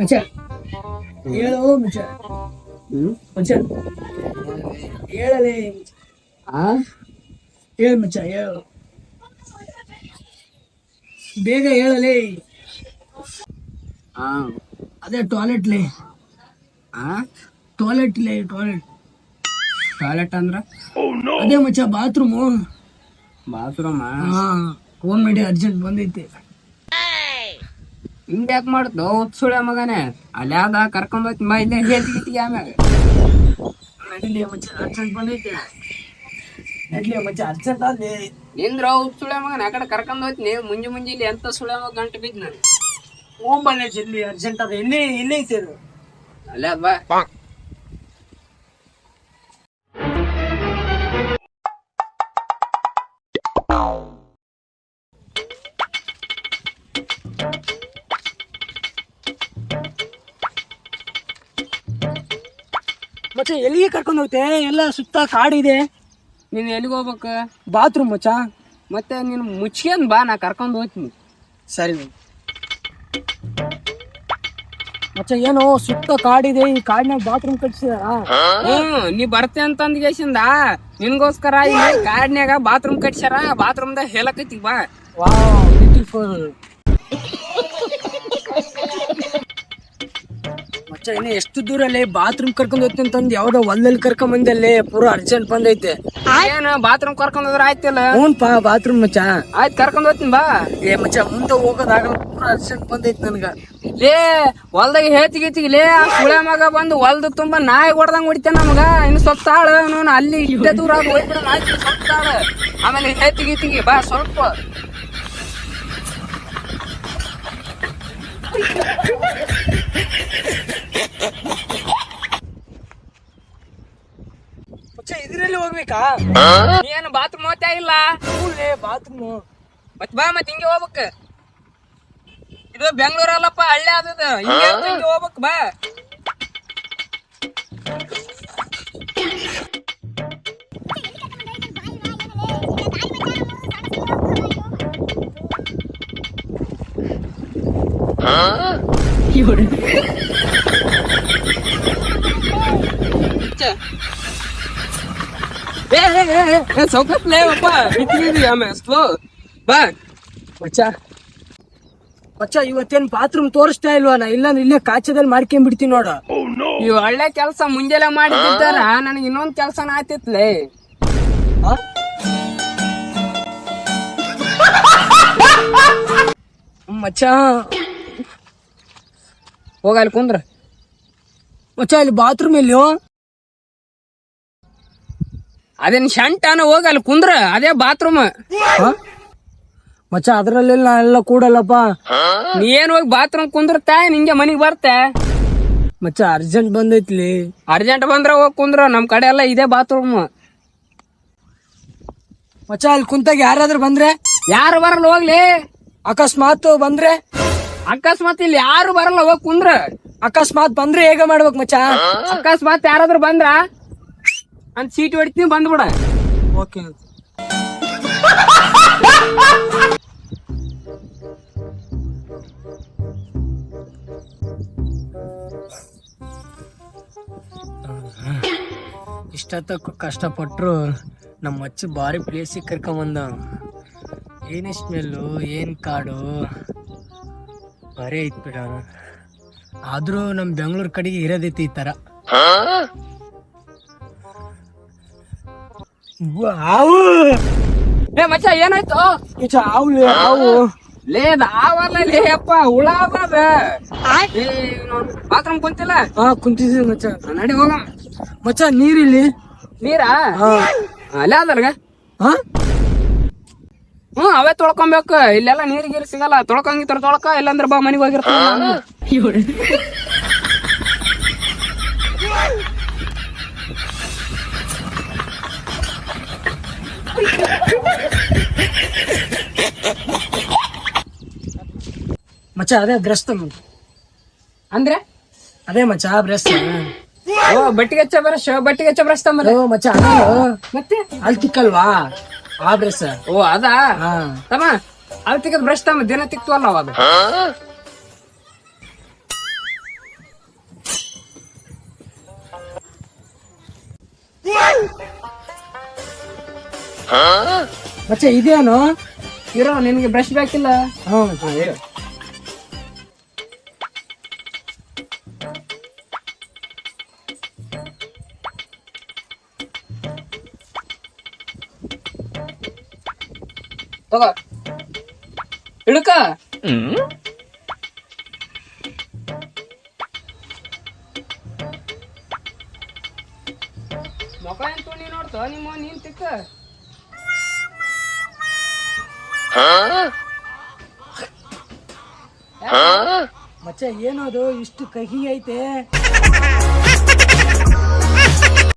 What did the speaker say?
ಮಚ್ಚ. ಹೇಳು ಮಚ್ಚಾ. ಹ್ಮ್? ಮಚ್ಚಾ. ಹೇಳಲೇ ಆ? ಹೇಳು ಮಚ್ಚಾ ಹೇಳು. ಬೇಗ ಹೇಳಲೇ. ಆ? ಅದೇ ಟಾಯ್ಲೆಟ್ಲಿ ಆ? ಟಾಯ್ಲೆಟ್ಲಿ ಟಾಯ್ಲೆಟ್ ಟಾಯ್ಲೆಟ್ ಅಂದ್ರ? ಅದೇ ಮಚ್ಚಾ ಬಾತ್ರೂಮ್ ಬಾತ್ರೂಮ್ ಹಾ ಫೋನ್ ಮಾಡಿ ಅರ್ಜೆಂಟ್ ಬಂದೈತಿ. ಹಿಂಗ್ ಯಾಕೆ ಮಾಡ್ದು? ಸುಳೆ ಮಗನೇ. ಅಲ್ಲಾದ ಯಾವ್ದ ಕರ್ಕೊಂಡ್ ಹೋಯ್ತು ಮೈ ಇಲ್ಲೇ ಆಮೇಲೆ ಆಮ್ಯಾಗ. ನಡಿಲಿ ಮಚ್ಚ ಅರ್ಜೆಂಟ್ ಬಂದೈತಿ. ನಡಿಲಿ ಮಚ್ಚ ಅರ್ಜೆಂಟ್ ಅಲ್ಲಿ ನಿಂದ್ರ ಸುಳೆ ಮಗನ. ಆ ಕಡೆ ಕರ್ಕೊಂಡ್ ಹೋಯ್ತೀನಿ ಮುಂಜಿ ಮುಂಜಿ ಇಲ್ಲಿ ಎಂತ ಸುಳೆ ಮಗ ಗಂಟು ಬಿದ್ದು ನಾನು ಹೋಗ್ಬನ್ನಿ ಜಲ್ದಿ ಅರ್ಜೆಂಟ್ ಅದ ಇಲ್ಲಿ ಇಲ್ಲಿ ಐತಿ ಅದು? ಅಲ್ಲೇ ಅದ್ ಬಾ ಮಚ್ಚ ಎಲ್ಲಿಗೆ ಕರ್ಕೊಂಡು ಹೋಗ್ತೆ? ಎಲ್ಲ ಸುತ್ತ ಕಾಡಿದೆ. ನೀನ್ ಎಲ್ಲಿಗೆ ಹೋಗ್ಬೇಕು? ಬಾತ್ರೂಮ್ ಮಚ್ಚ. ಮತ್ತೆ ನೀನು ಮುಚ್ಕೊಂಡ್ ಬಾ ನಾ ಕರ್ಕೊಂಡು ಹೋಗ್ತೀನಿ. ಸರಿ ಮಚ್ಚ ಏನು ಸುತ್ತ ಕಾಡಿದೆ ಈ ಕಾಡಿನಾಗ ಬಾತ್ರೂಮ್ ಕಟ್ಸಿದಾರ? ಹ್ಮ್ ನೀ ಬರ್ತೆ ಅಂತ ಅಂದ್ಗೇಸಿಂದ ನಿನ್ಗೋಸ್ಕರ ಈ ಕಾಡಿನ್ಯಾಗ ಬಾತ್ರೂಮ್ ಕಟ್ಸ್ಯಾರ ಬಾತ್ರೂಮ್ದಾಗ ಹೇಳಕತ್ತಿ ಬಾ. ವಾ ಬ್ಯೂಟಿಫುಲ್ ಇನ್ನು ಎಷ್ಟು ದೂರ ಅಲ್ಲಿ ಬಾತ್ರೂಮ್ ಕರ್ಕೊಂಡ್ ಹೋಗ್ತೀನಿ ಅಂತಂದು ಯಾವ್ದೋ ಹೊಲದಲ್ಲಿ ಕರ್ಕೊಂಡ್ ಬಂದಲ್ಲಿ ಪೂರಾ ಅರ್ಜೆಂಟ್ ಬಂದೈತೆ. ಏನ ಬಾತ್ರೂಮ್ ಕರ್ಕೊಂಡ್ ಹೋದ್ರೆ ಆಯ್ತಿಲ್ಲ? ಹ್ಞೂ ಪಾ ಬಾತ್ರೂಮ್ ಮಚ್ಚ. ಆಯ್ತ್ ಕರ್ಕೊಂಡ್ ಹೋಗ್ತೀನಿ ಬಾ. ಏ ಮಚ್ಚ ಮುಂದೆ ಹೋಗೋದಾಗಲ್ಲ ಪೂರಾ ಅರ್ಜೆಂಟ್ ಬಂದೈತೆ ನನ್ಗ. ಲೇ ಹೊಲ್ದಾಗ ಹೇಳ್ತಿಗಿತ್ತಿಗೆ ಲೇ ಆ ಸುಳೆ ಮಗ ಬಂದು ಹೊಲ್ದ ತುಂಬಾ ನಾಯಿ ಹೊಡ್ದಂಗ್ ಹೊಡಿತ ನಮಗ. ಇನ್ನು ಸ್ವಲ್ಪ ತಾಳ ಅಲ್ಲಿ ಇಷ್ಟೇ ದೂರ ಹೋಗ್ಬಿಡ ಸ್ವಲ್ಪ ತಾಳ. ಆಮೇಲೆ ಹೇಳ್ತಿಗಿತ್ತಿಗೆ ಬಾ ಸ್ವಲ್ಪ ಮಚ್ಚ ಇದ್ರಲ್ಲಿ ಹೋಗ್ಬೇಕಾ? ಏನು ಬಾತ್ರೂಮ್ ಹೋಗ್ತಾ ಇಲ್ಲ? ಬಾತ್ರೂಮ್. ಮತ್ ಬಾ ಮತ್ ಹಿಂಗೆ ಹೋಗ್ಬೇಕ. ಇದು ಬೆಂಗಳೂರ ಅಲ್ಲಪ್ಪ ಹಳ್ಳಿ ಆದದ ಹಿಂಗೆ ಹೋಗ್ಬೇಕ್ ಬಾ. ಮಚ್ಚ ಮಚ್ಚ ಇವತ್ತೇನ್ ಬಾತ್ರೂಮ್ ತೋರಿಸ್ತಾ ಇಲ್ವಾ ನಾ ಇಲ್ಲ ಇಲ್ಲೇ ಕಾಚದಲ್ಲಿ ಮಾಡ್ಕೊಂಡ್ಬಿಡ್ತೀನಿ ನೋಡ. ಈ ಒಳ್ಳೆ ಕೆಲಸ ಮುಂಜಾನೆ ಮಾಡಿದ್ದಾರ ನನಗೆ ಇನ್ನೊಂದ್ ಕೆಲಸನ ಆತಿತ್ಲೆ. ಮಚ್ಚ ಹೋಗ ಅಲ್ಲಿ ಕುಂದ್ರ. ಮಚ್ಚ ಇಲ್ಲಿ ಬಾತ್ರೂಮ್ ಎಲ್ಲಿ ಅದೇನ್ ಶಂಟಾನ ಹೋಗ ಅಲ್ಲಿ ಕುಂದ್ರ ಅದೇ ಬಾತ್ರೂಮ್ ಮಚ್ಚ ಅದ್ರಲ್ಲಿ ನಾ ಎಲ್ಲ ಕೂಡಲ್ಲಪ್ಪ. ನೀ ಏನ್ ಹೋಗಿ ಬಾತ್ರೂಮ್ ಕುಂದ್ರತ ನಿಂಗೆ ಮನಿಗ್ ಬರ್ತೆ ಮಚ್ಚ ಅರ್ಜೆಂಟ್ ಬಂದೈತ್ಲಿ. ಅರ್ಜೆಂಟ್ ಬಂದ್ರ ಹೋಗ್ ಕುಂದ್ರ ನಮ್ ಕಡೆ ಎಲ್ಲ ಇದೇ ಬಾತ್ರೂಮ್ ಮಚ್ಚ ಅಲ್ಲಿ ಕುಂತಾಗ ಯಾರಾದ್ರೂ ಬಂದ್ರೆ? ಯಾರು ಬರಲ್ಲ ಹೋಗ್ಲಿ. ಅಕಸ್ಮಾತ್ ಬಂದ್ರೆ? ಅಕಸ್ಮಾತ್ ಇಲ್ಲಿ ಯಾರು ಬರಲ್ಲ ಹೋಗ್ ಕುಂದ್ರ. ಅಕಸ್ಮಾತ್ ಬಂದ್ರೆ ಹೇಗ ಮಾಡ್ಬೇಕು ಮಚ್ಚ? ಅಕಸ್ಮಾತ್ ಯಾರಾದ್ರೂ ಬಂದ್ರ ಅಂತ ಸೀಟ್ ಹೊಡಿತೀನಿ ಬಂದ್ಬಿಡ. ಓಕೆ ಇಷ್ಟ ಕಷ್ಟಪಟ್ರು ನಮ್ಮ ಅಚ್ಚು ಭಾರಿ ಪ್ಲೇಸಿಗೆ ಕರ್ಕೊಂಬಂದ ಏನೇ ಸ್ಮೆಲ್ಲು ಏನು ಕಾಡು? ಭಾರಿ ಐತ್ ಬಿಡ ಆದ್ರೂ ನಮ್ ಬೆಂಗಳೂರು ಕಡೆಗೆ ಇರೋದೈತಿ ಈ ತರ. ಹಾವು ಏ ಮಚ್ಚ ಏನಾಯ್ತು? ಮಚ್ಚ ಹಾವು ಹಾವು ಲೇ ದಾವಲ್ಲ ಲೇ ಅಪ್ಪ ಹುಳ ಅದ. ಬಾತ್ರೂಮ್ ಕುಂತಿಲ್ಲ? ಹಾ ಕುಂತಿದ್ದೀನಿ ಮಚ್ಚ. ನಡಿ ಹೋಗ ಮಚ್ಚ ನೀರಿಲ್ಲಿ? ನೀರಾ? ಅಲ್ಲ ಅಲ್ಲೇ ಅದಲ್ಗ? ಹಾ? ಹ್ಮ್ ಅವೇ ತೊಳ್ಕೊಬೇಕ. ಇಲ್ಲೆಲ್ಲ ನೀರ್ ಗೀರ್ ಸಿಗಲ್ಲ. ತೊಳ್ಕೊಂಗಿತ್ತಾರ ತೊಳ್ಕ ಇಲ್ಲಾಂದ್ರ ಬಾ ಮನಿಗ್ ಹೋಗಿರ್ತಾನ. ಮಚ್ಚ ಅದೇ ಬ್ರೆಸ್ತ ಅಂದ್ರೆ? ಅದೇ ಮಚ್ಚ ಬ್ರಸ್ತ ಓ ಬಟ್ಟಿಗೆ ಹಚ್ಚ ಬರಸ್ ಬಟ್ಟಿಗೆ ಹಚ್ಚ ತಮ್ಮಲ್ಲ ಓ ಮಚ್ಚ ಅದೇ. ಮತ್ತೆ? ಅಲ್ಲಿ ತಿಕ್ಕಲ್ವಾ? ಆ ಡ್ರೆಸ್ ಓ ಅದಾ? ತಮ್ಮ ಅದು ತೆಗೆದ್ ಬ್ರಷ್ ತಮ್ಮ ದಿನ ತಿಕ್ತವಲ್ಲ ಅವ ಅದು ಮಚ್ಚ ಇದೇನು? ಇರೋ ನಿನ್ಗೆ ಬ್ರಷ್ ಬೇಕಿಲ್ಲ? ಹ್ಞೂ ತಗೋ ಹಿಡ್ಕ ಮೊಕ ಎಂತೂ ನೀ ನೋಡ್ತ ನಿಮ್ಮ ನೀನ್ ತಿಕ್ಕ ಮಚ್ಚ ಏನದು ಇಷ್ಟು ಕಹಿ ಐತೆ